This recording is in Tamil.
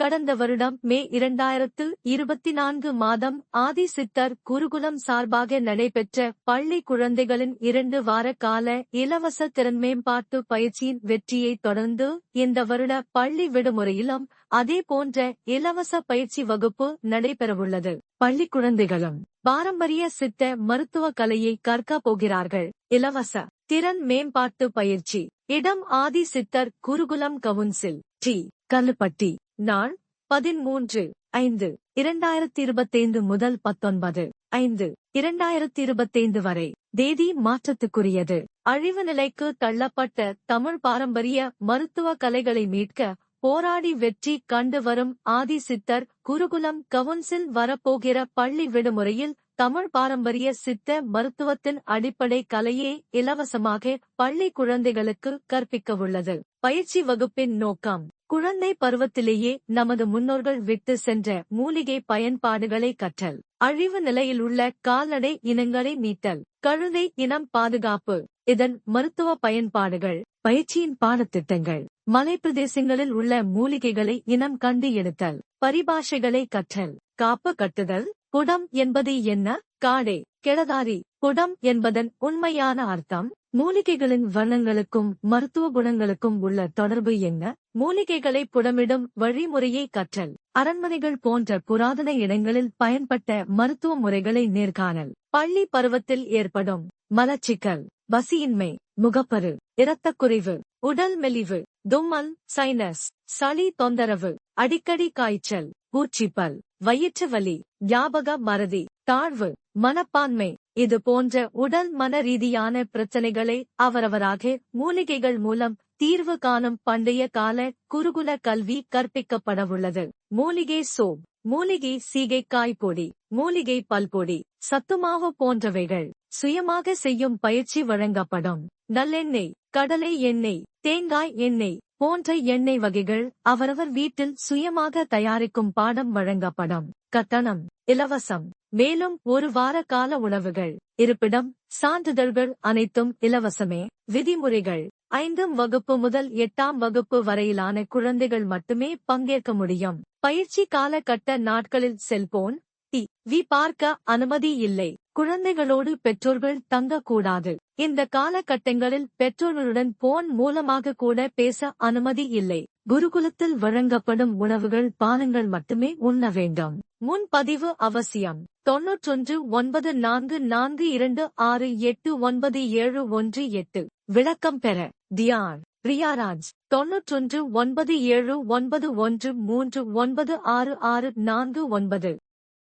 கடந்த வருடம் மே இரண்டாயிரத்து இருபத்தி நான்கு மாதம் ஆதி சித்தர் குருகுலம் சார்பாக நடைபெற்ற பள்ளி குழந்தைகளின் இரண்டு வார கால இலவச திறன் மேம்பாட்டு பயிற்சியின் வெற்றியை தொடர்ந்து இந்த வருட பள்ளி விடுமுறையிலும் அதே போன்ற இலவச பயிற்சி வகுப்பு நடைபெறவுள்ளது. பள்ளி குழந்தைகளும் பாரம்பரிய சித்த மருத்துவ கலையை கற்க போகிறார்கள். இலவச திறன் மேம்பாட்டு பயிற்சி இடம் ஆதி சித்தர் குருகுலம் கவுன்சில் டி. கல்லுப்பட்டி. நாள் பதிமூன்று ஐந்து இரண்டாயிரத்தி இருபத்தைந்து முதல் பத்தொன்பது ஐந்து இரண்டாயிரத்தி இருபத்தைந்து வரை தேதி மாற்றத்துக்குரியது. அழிவு நிலைக்கு தள்ளப்பட்ட தமிழ் பாரம்பரிய மருத்துவ கலைகளை மீட்க போராடி வெற்றி கண்டு வரும் ஆதி சித்தர் குருகுலம் கவுன்சில் வரப்போகிற பள்ளி விடுமுறையில் தமிழ் பாரம்பரிய சித்த மருத்துவத்தின் அடிப்படை கலையே இலவசமாக பள்ளி குழந்தைகளுக்கு கற்பிக்கவுள்ளது. பயிற்சி வகுப்பின் நோக்கம். குழந்தை பருவத்திலேயே நமது முன்னோர்கள் விட்டு சென்ற மூலிகை பயன்பாடுகளை கற்றல் அழிவு நிலையில் உள்ள கால்நடை இனங்களை மீட்டல் கழுதை இனம் பாதுகாப்பு இதன் மருத்துவ பயன்பாடுகள் பயிற்சியின் பாடத்திட்டங்கள் மலைப்பிரதேசங்களில் உள்ள மூலிகைகளை இனம் கண்டு எடுத்தல் பரிபாஷைகளை கற்றல் காப்பு கட்டுதல் குடம் என்பது என்ன காடே கிழதாரி குடம் என்பதன் உண்மையான அர்த்தம் மூலிகைகளின் வண்ணங்களுக்கும் மருத்துவ குணங்களுக்கும் உள்ள தொடர்பு என்ன? மூலிகைகளை புடமிடும் வழிமுறையை கற்றல். அரண்மனைகள் போன்ற புராதன இடங்களில் பயன்பட்ட மருத்துவ முறைகளை நேர்காணல். பள்ளி பருவத்தில் ஏற்படும் மலச்சிக்கல் பசியின்மை முகப்பரு இரத்தக்குறைவு உடல் மெலிவு தும்மல் சைனஸ் சளி தொந்தரவு அடிக்கடி காய்ச்சல் பூச்சிப்பல் வயிற்று வலி ஞாபக மறதி தாழ்வு மனப்பான்மை இது போன்ற உடல் மன ரீதியான பிரச்சனைகளை அவரவராக மூலிகைகள் மூலம் தீர்வு காணும் பண்டைய கால குருகுல கல்வி கற்பிக்கப்படவுள்ளது மூலிகை சோப் மூலிகை சீகைக்காய் பொடி மூலிகை பல்பொடி சத்துமாவு போன்றவைகள் சுயமாக செய்யும் பயிற்சி வழங்கப்படும். நல்லெண்ணெய் கடலை எண்ணெய் தேங்காய் எண்ணெய் போன்ற எண்ணெய் வகைகள் அவரவர் வீட்டில் சுயமாக தயாரிக்கும் பாடம் வழங்கப்படும். கட்டணம் இலவசம் மேலும் ஒரு வார கால உணவுகள் இருப்பிடம் சான்றிதழ்கள் அனைத்தும் இலவசமே. விதிமுறைகள் ஐந்தாம் வகுப்பு முதல் எட்டாம் வகுப்பு வரையிலான குழந்தைகள் மட்டுமே பங்கேற்க முடியும். பயிற்சி காலகட்ட நாட்களில் செல்போன் டி வி பார்க்க அனுமதி இல்லை. குழந்தைகளோடு பெற்றோர்கள் தங்கக்கூடாது. இந்த காலகட்டங்களில் பெற்றோர்களுடன் போன் மூலமாக கூட பேச அனுமதி இல்லை. குருகுலத்தில் வழங்கப்படும் உணவுகள் பானங்கள் மட்டுமே உண்ண வேண்டும். முன்பதிவு அவசியம். தொன்னூற்றொன்று ஒன்பது நான்கு நான்கு இரண்டு ஆறு எட்டு ஒன்பது ஏழு ஒன்று எட்டு. விளக்கம் பெற தியார் ரியாராஜ் தொன்னூற்றொன்று ஒன்பது ஏழு ஒன்பது ஒன்று மூன்று ஒன்பது ஆறு ஆறு நான்கு ஒன்பது.